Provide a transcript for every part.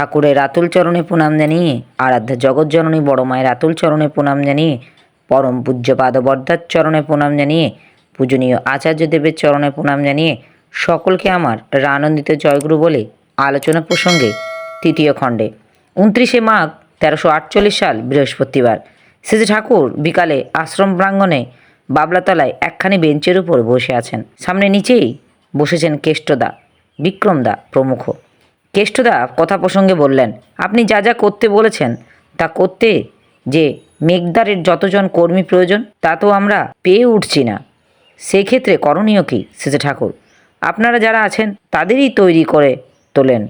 ঠাকুরের রাতুল চরণে প্রণাম জানিয়ে, আরাধ্যা জগৎজননী বড় মায়ের রাতুল চরণে প্রণাম জানিয়ে, পরম পূজ্য পাদবর্দার চরণে প্রণাম জানিয়ে, পূজনীয় আচার্য দেবের চরণে প্রণাম জানিয়ে, সকলকে আমার রানন্দিত জয়গুরু বলে আলোচনা প্রসঙ্গে তৃতীয় খণ্ডে। উনত্রিশে মাঘ তেরোশো আটচল্লিশ সাল, বৃহস্পতিবার। শ্রী ঠাকুর বিকালে আশ্রম প্রাঙ্গণে বাবলাতলায় একখানি বেঞ্চের উপর বসে আছেন। সামনে নিচেই বসেছেন কেষ্টদা, বিক্রমদা প্রমুখ। কেষ্টদা কথা প্রসঙ্গে বললেন, আপনি যা যা করতে বলেছেন, তা করতে যে মেঘদারের যতজন কর্মী প্রয়োজন, তা তো আমরা পেয়ে উঠছি না। সেক্ষেত্রে করণীয় কী শেষে ঠাকুর? আপনারা যারা আছেন, তাদেরই তৈরি করে তোলেন।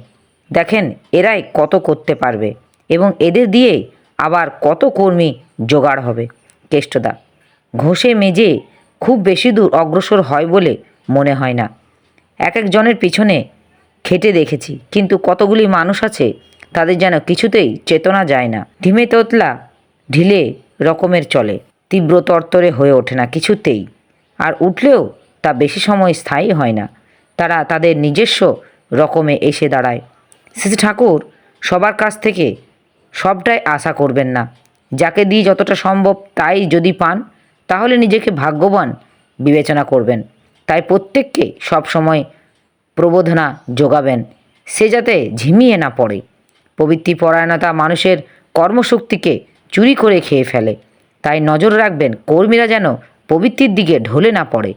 দেখেন, এরাই কত করতে পারবে এবং এদের দিয়েই আবার কত কর্মী জোগাড় হবে। কেষ্টদা, ঘষে মেজে খুব বেশি দূর অগ্রসর হয় বলে মনে হয় না। এক একজনের পিছনে খেটে দেখেছি, কিন্তু কতগুলি মানুষ আছে তাদের যেন কিছুতেই চেতনা যায় না। ধিমে তোতলা ঢিলে রকমের চলে, তীব্র তরতরে হয়ে ওঠে না কিছুতেই, আর উঠলেও তা বেশি সময় স্থায়ী হয় না। তারা তাদের নিজস্ব রকমে এসে দাঁড়ায়। শ্রী ঠাকুর সবার কাছ থেকে সবটাই আশা করবেন না। যাকে দিয়ে যতটা সম্ভব তাই যদি পান, তাহলে নিজেকে ভাগ্যবান বিবেচনা করবেন। তাই প্রত্যেককে সবসময় প্রবোধনা যোগাবেন, সে যাতে ঝিমিয়ে না পড়ে। প্রবৃত্তি পরায়ণতা মানুষের কর্মশক্তিকে চুরি করে খেয়ে ফেলে। তাই নজর রাখবেন, কর্মীরা যেন প্রবৃত্তির দিকে ঢলে না পড়ে।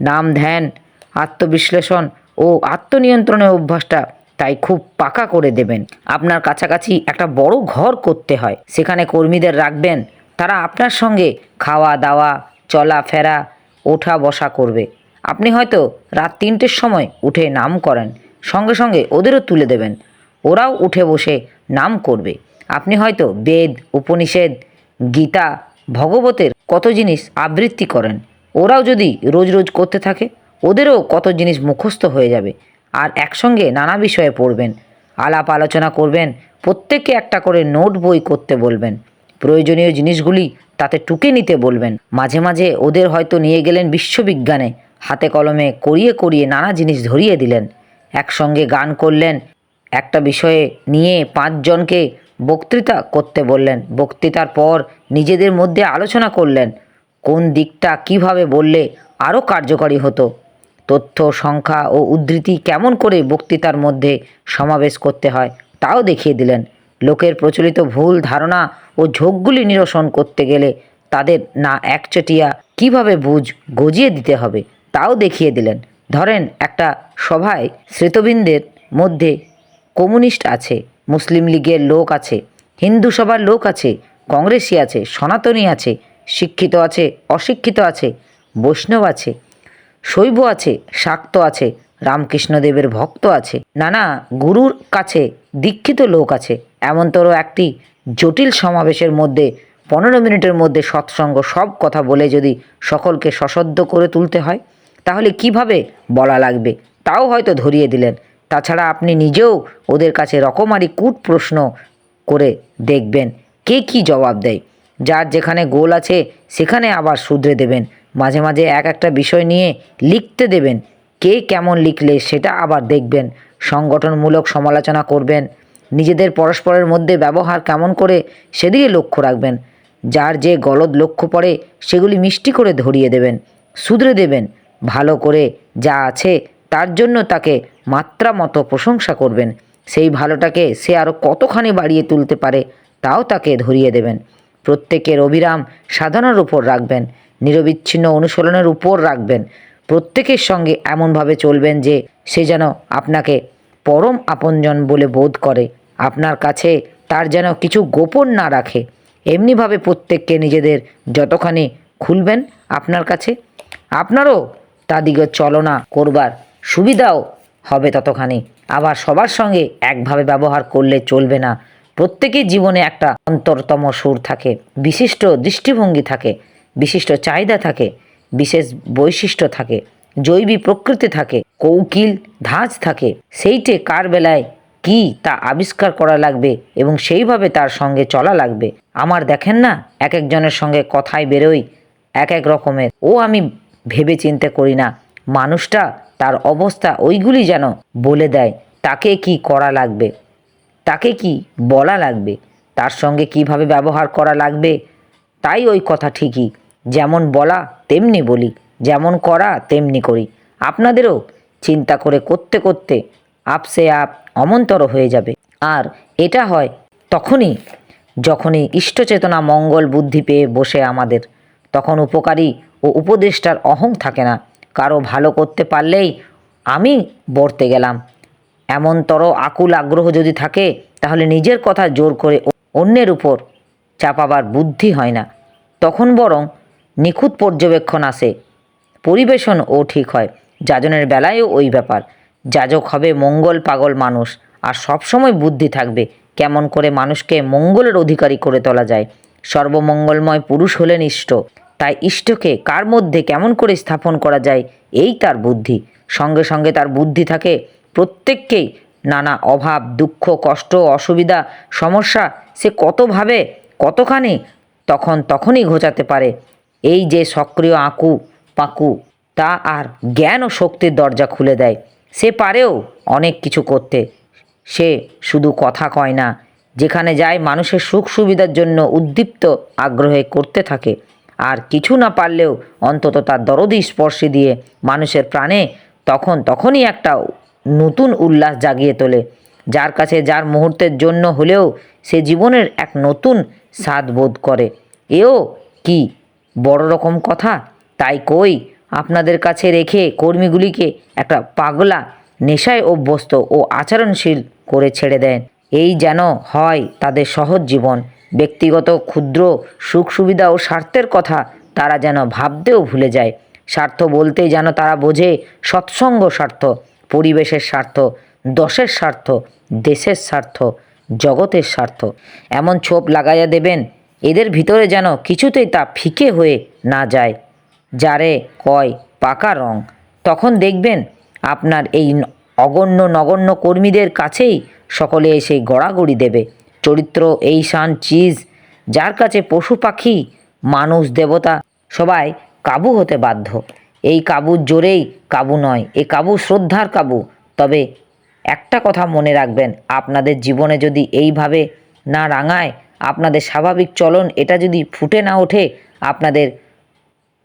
নাম ধ্যান, আত্মবিশ্লেষণ ও আত্মনিয়ন্ত্রণের অভ্যাসটা তাই খুব পাকা করে দেবেন। আপনার কাছাকাছি একটা বড় ঘর করতে হয়, সেখানে কর্মীদের রাখবেন। তারা আপনার সঙ্গে খাওয়া দাওয়া চলাফেরা ওঠা বসা করবে। আপনি হয়তো রাত তিনটের সময় উঠে নাম করেন, সঙ্গে সঙ্গে ওদেরও তুলে দেবেন। ওরাও উঠে বসে নাম করবে। আপনি হয়তো বেদ, উপনিষেদ, গীতা, ভগবতের কত জিনিস আবৃত্তি করেন। ওরাও যদি রোজ রোজ করতে থাকে, ওদেরও কত জিনিস মুখস্থ হয়ে যাবে। আর একসঙ্গে নানা বিষয়ে পড়বেন, আলাপ আলোচনা করবেন, প্রত্যেককে একটা করে নোট বই করতে বলবেন। প্রয়োজনীয় জিনিসগুলি তাতে টুকে নিতে বলবেন। মাঝে মাঝে ওদের হয়তো নিয়ে গেলেন বিশ্ববিজ্ঞানে হাতে কলমে করিয়ে করিয়ে নানা জিনিস ধরিয়ে দিলেন। একসঙ্গে গান করলেন। একটা বিষয়ে নিয়ে পাঁচজনকে বক্তৃতা করতে বললেন। বক্তৃতার পর নিজেদের মধ্যে আলোচনা করলেন। কোন দিকটা কীভাবে বললে আরও কার্যকরী হতো? তথ্য, সংখ্যা ও উদ্ধৃতি কেমন করে বক্তৃতার মধ্যে সমাবেশ করতে হয় তাও দেখিয়ে দিলেন। লোকের প্রচলিত ভুল ধারণা ও ঝোঁকগুলি নিরসন করতে গেলে তাদের না একচটিয়া কীভাবে বুঝ গজিয়ে দিতে হবে? তাও দেখিয়ে দিলেন। ধরেন, একটা সভায় শ্রেতবৃন্দের মধ্যে কমিউনিস্ট আছে, মুসলিম লীগের লোক আছে, হিন্দু সভার লোক আছে, কংগ্রেসি আছে, সনাতনী আছে, শিক্ষিত আছে, অশিক্ষিত আছে, বৈষ্ণব আছে, শৈব আছে, শাক্ত আছে, রামকৃষ্ণদেবের ভক্ত আছে, নানা গুরুর কাছে দীক্ষিত লোক আছে, এমনতর একটি জটিল সমাবেশের মধ্যে, পনেরো মিনিটের মধ্যে সৎসঙ্গ সব কথা বলে যদি সকলকে সশব্দ করে তুলতে হয়। তাহলে কীভাবে বলা লাগবে? তাও হয়তো ধরিয়ে দিলেন। তাছাড়া আপনি নিজেও ওদের কাছে রকমারি কূট প্রশ্ন করে দেখবেন। কে কি জবাব দেয়? যার যেখানে গোল আছে, সেখানে আবার শুধরে দেবেন। মাঝে মাঝে এক একটা বিষয় নিয়ে লিখতে দেবেন। কে কেমন লিখলে সেটা আবার দেখবেন। সংগঠনমূলক সমালোচনা করবেন। নিজেদের পরস্পরের মধ্যে ব্যবহার কেমন করে সেদিকে লক্ষ্য রাখবেন। যার যে গলদ লক্ষ্য পড়ে, সেগুলি মিষ্টি করে ধরিয়ে দেবেন। শুধরে দেবেন। ভালো করে যা আছে তার জন্য তাকে মাত্রা মতো প্রশংসা করবেন। সেই ভালোটাকে সে আরও কতখানি বাড়িয়ে তুলতে পারে তাও তাকে ধরিয়ে দেবেন। প্রত্যেকের অবিরাম সাধনার উপর রাখবেন, নিরবিচ্ছিন্ন অনুশীলনের উপর রাখবেন। প্রত্যেকের সঙ্গে এমনভাবে চলবেন যে সে যেন আপনাকে পরম আপনজন বলে বোধ করে। আপনার কাছে তার যেন কিছু গোপন না রাখে। এমনিভাবে প্রত্যেককে নিজেদের যতখানি খুলবেন আপনার কাছে, আপনারও তাদিকে চলনা করবার সুবিধাও হবে ততখানি। আবার সবার সঙ্গে একভাবে ব্যবহার করলে চলবে না। প্রত্যেকের জীবনে একটা অন্তরতম সুর থাকে, বিশিষ্ট দৃষ্টিভঙ্গি থাকে, বিশিষ্ট চাহিদা থাকে, বিশেষ বৈশিষ্ট্য থাকে, জৈবী প্রকৃতি থাকে, কৌকিল ধাঁচ থাকে। সেইটে কার বেলায় কি তা আবিষ্কার করা লাগবে এবং সেইভাবে তার সঙ্গে চলা লাগবে। আমার দেখেন না, এক একজনের সঙ্গে কথায় বেরোই এক এক রকমের। ও আমি ভেবে চিন্তে করি না। মানুষটা তার অবস্থা ওইগুলি যেন বলে দেয়, তাকে কি করা লাগবে? তাকে কি বলা লাগবে? তার সঙ্গে কীভাবে ব্যবহার করা লাগবে? তাই ওই কথা ঠিকই। যেমন বলা, তেমনি বলি। যেমন করা, তেমনি করি। আপনাদেরও চিন্তা করে করতে করতে আপসে আপ অমন্তর হয়ে যাবে। আর এটা হয় তখনই যখনই ইষ্টচেতনা মঙ্গল বুদ্ধি পেয়ে বসে আমাদের। তখন উপকারী ও উপদেষ্টার অহং থাকে না। কারও ভালো করতে পারলেই আমি বর্তে গেলাম। এমনতর আকুল আগ্রহ যদি থাকে, তাহলে নিজের কথা জোর করে অন্যের উপর চাপাবার বুদ্ধি হয় না। তখন বরং নিখুঁত পর্যবেক্ষণ আসে। পরিবেশনও ঠিক হয়। যাজনের বেলায়ও ওই ব্যাপার। যাজক হবে মঙ্গল পাগল মানুষ, আর সবসময় বুদ্ধি থাকবে, কেমন করে মানুষকে মঙ্গলের অধিকারী করে তোলা যায়। সর্বমঙ্গলময় পুরুষ হলেন ইষ্ট তাই ইষ্টকে কার মধ্যে কেমন করে স্থাপন করা যায়, এই তার বুদ্ধি। সঙ্গে সঙ্গে তার বুদ্ধি থাকে প্রত্যেককেই। নানা অভাব, দুঃখ, কষ্ট, অসুবিধা, সমস্যা, সে কতভাবে কতখানি, তখন তখনই ঘোচাতে পারে। এই যে সক্রিয় আঁকু, পাকু, তা আর জ্ঞান ও শক্তির দরজা খুলে দেয়। সে পারেও অনেক কিছু করতে। সে শুধু কথা কয় না, যেখানে যায় মানুষের সুখ সুবিধার জন্য উদ্দীপ্ত আগ্রহে করতে থাকে। আর কিছু না পারলেও অন্তত তার দরদি স্পর্শে দিয়ে মানুষের প্রাণে তখন তখনই একটা নতুন উল্লাস জাগিয়ে তোলে। যার কাছে যার মুহূর্তের জন্য হলেও সে জীবনের এক নতুন স্বাদ বোধ করে। এও কি বড় রকম কথা? তাই কই আপনাদের কাছে রেখে কর্মীগুলিকে একটা পাগলা, নেশায় অভ্যস্ত ও আচরণশীল করে ছেড়ে দেন। এই যেন হয় তাদের সহজ জীবন। ব্যক্তিগত ক্ষুদ্র সুখ সুবিধা ও স্বার্থের কথা তারা যেন ভাবতেও ভুলে যায়। স্বার্থ বলতেই যেন তারা বোঝে সৎসঙ্গ স্বার্থ, পরিবেশের স্বার্থ, দশের স্বার্থ, দেশের স্বার্থ, জগতের স্বার্থ। এমন ছোপ লাগাইয়া দেবেন, এদের ভিতরে যেন কিছুতেই তা ফিকে হয়ে না যায়। যারে কয় পাকা রং, তখন দেখবেন আপনার এই অগণ্য নগণ্য কর্মীদের কাছেই সকলে এসে গড়াগড়ি দেবে। চরিত্র এই শান চিজ, যার কাছে পশু পাখি, মানুষ, দেবতা সবাই কাবু হতে বাধ্য। এই কাবুর জোরেই কাবু নয়, এ কাবু শ্রদ্ধার কাবু। তবে একটা কথা মনে রাখবেন, আপনাদের জীবনে যদি এইভাবে না রাঙায়, আপনাদের স্বাভাবিক চলন, এটা যদি ফুটে না ওঠে, আপনাদের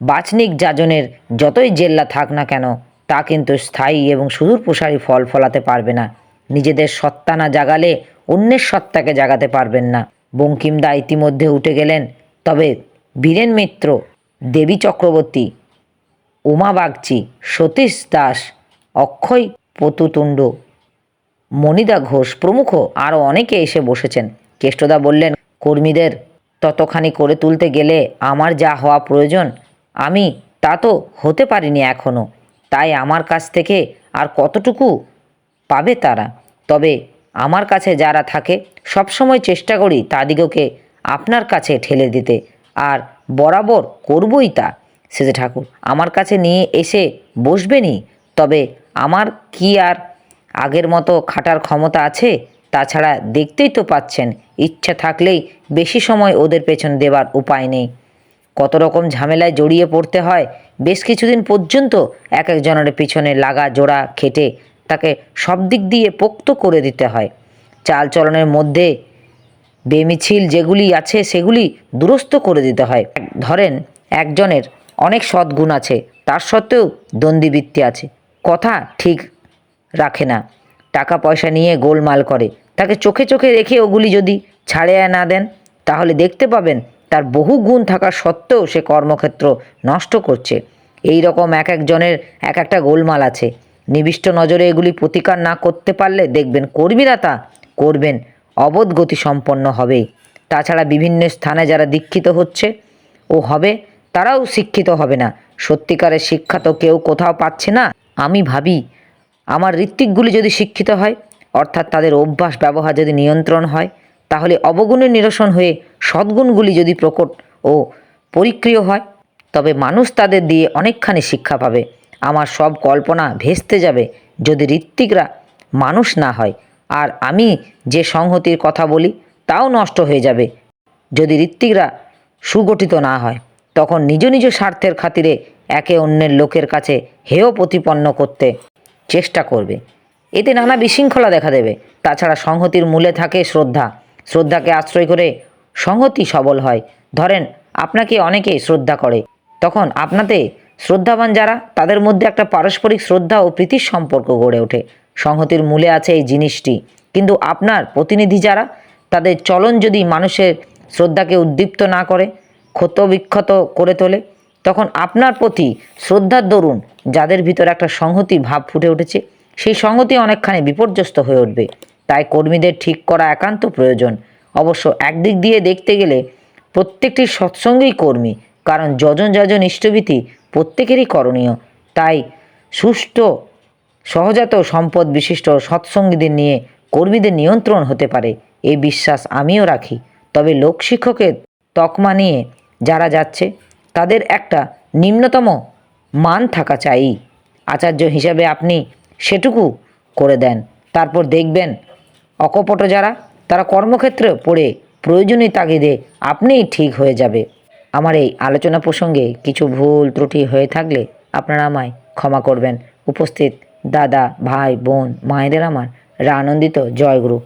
বাচনিক যাজনের যতই জেল্লা থাক না কেন, তা কিন্তু স্থায়ী এবং সুদূর প্রসারী ফল ফলাতে পারবে না। নিজেদের সত্তা না জাগালে অন্যের সত্তাকে জাগাতে পারবেন না। বঙ্কিমদা ইতিমধ্যে উঠে গেলেন। তবে বীরেন মিত্র, দেবী চক্রবর্তী, উমা বাগচি, সতীশ দাস, অক্ষয় পতুতুণ্ড, মণিদা ঘোষ প্রমুখ আরও অনেকে এসে বসেছেন। কেষ্টদা বললেন, কর্মীদের ততখানি করে তুলতে গেলে আমার যা হওয়া প্রয়োজন, আমি তা তো হতে পারিনি এখনও তাই আমার কাছ থেকে আর কতটুকু পাবে তারা? তবে আমার কাছে যারা থাকে, সবসময় চেষ্টা করি তাদিগকে আপনার কাছে ঠেলে দিতে। আর বরাবর করবই তা। সেজে ঠাকুর, আমার কাছে নিয়ে এসে বসবেনই, তবে আমার কি আর আগের মতো খাটার ক্ষমতা আছে? তাছাড়া দেখতেই তো পাচ্ছেন, ইচ্ছা থাকলেই বেশি সময় ওদের পেছন দেবার উপায় নেই। কত রকম ঝামেলায় জড়িয়ে পড়তে হয়, বেশ কিছুদিন পর্যন্ত এক একজনের পিছনে লাগা জোড়া খেটে তাকে সব দিক দিয়ে পোক্ত করে দিতে হয়। চালচলনের মধ্যে বেমিছিল যেগুলি আছে সেগুলি দুরস্ত করে দিতে হয়। ধরেন, একজনের অনেক সদ্গুণ আছে, তার সত্ত্বেও দ্বন্দ্বিবৃত্তি আছে। কথা ঠিক রাখে না। টাকা পয়সা নিয়ে গোলমাল করে। তাকে চোখে চোখে রেখে ওগুলি যদি ছাড়িয়ে না দেন, তাহলে দেখতে পাবেন তার বহু গুণ থাকা সত্ত্বেও সে কর্মক্ষেত্র নষ্ট করছে। এই রকম এক একজনের এক একটা গোলমাল আছে। নিবিষ্ট নজরে এগুলি প্রতিকার না করতে পারলে দেখবেন কর্মীরা তা করবেন অবোধ গতি সম্পন্ন হবেই তাছাড়া বিভিন্ন স্থানে যারা দীক্ষিত হচ্ছে ও হবে, তারাও শিক্ষিত হবে না। সত্যিকারের শিক্ষা তো কেউ কোথাও পাচ্ছে না। আমি ভাবি, আমার ঋত্বিকগুলি যদি শিক্ষিত হয়, অর্থাৎ তাদের অভ্যাস ব্যবহার যদি নিয়ন্ত্রণ হয়, তাহলে অবগুণের নিরসন হয়ে সদ্গুণগুলি যদি প্রকট ও পরিক্রিয় হয়, তবে মানুষ তাদের দিয়ে অনেকখানি শিক্ষা পাবে। আমার সব কল্পনা ভেস্তে যাবে যদি ঋত্বিকরা মানুষ না হয়। আর আমি যে সংহতির কথা বলি, তাও নষ্ট হয়ে যাবে। যদি ঋত্বিকরা সুগঠিত না হয়, তখন নিজ নিজ স্বার্থের খাতিরে একে অন্যের লোকের কাছে হেয় প্রতিপন্ন করতে চেষ্টা করবে। এতে নানা বিশৃঙ্খলা দেখা দেবে। তাছাড়া সংহতির মূলে থাকে শ্রদ্ধা। শ্রদ্ধাকে আশ্রয় করে সংহতি সবল হয়। ধরেন, আপনাকে অনেকেই শ্রদ্ধা করে। তখন আপনাতে শ্রদ্ধাবান যারা, তাদের মধ্যে একটা পারস্পরিক শ্রদ্ধা ও প্রীতির সম্পর্ক গড়ে ওঠে। সংহতির মূলে আছে এই জিনিসটি। কিন্তু আপনার প্রতিনিধি যারা, তাদের চলন যদি মানুষের শ্রদ্ধাকে উদ্দীপ্ত না করে, ক্ষত বিক্ষত করে তোলে, তখন আপনার প্রতি শ্রদ্ধার দরুন যাদের ভিতরে একটা সংহতি ভাব ফুটে উঠেছে, সেই সংহতি অনেকখানি বিপর্যস্ত হয়ে উঠবে। তাই কর্মীদের ঠিক করা একান্ত প্রয়োজন। অবশ্য একদিক দিয়ে দেখতে গেলে প্রত্যেকটি সৎসঙ্গই কর্মী, কারণ যজন যজন ইষ্টভীতি প্রত্যেকেরই করণীয়। তাই সুষ্ঠু, সহজাত সম্পদ বিশিষ্ট সৎসঙ্গীদের নিয়ে কর্মীদের নিয়ন্ত্রণ হতে পারে এই বিশ্বাস আমিও রাখি। তবে লোকশিক্ষকের তকমা নিয়ে যারা যাচ্ছে, তাদের একটা নিম্নতম মান থাকা চাই। আচার্য হিসাবে আপনি সেটুকু করে দেন। তারপর দেখবেন, অকপট যারা, তারা কর্মক্ষেত্রে পড়ে প্রয়োজনীয় তাগিদে আপনিই ঠিক হয়ে যাবে। আমার এই আলোচনা প্রসঙ্গে কিছু ভুল ত্রুটি হয়ে থাকলে আপনারা আমায় ক্ষমা করবেন। উপস্থিত দাদা, ভাই, বোন, মায়েদের আমার আনন্দিত জয়গুরু।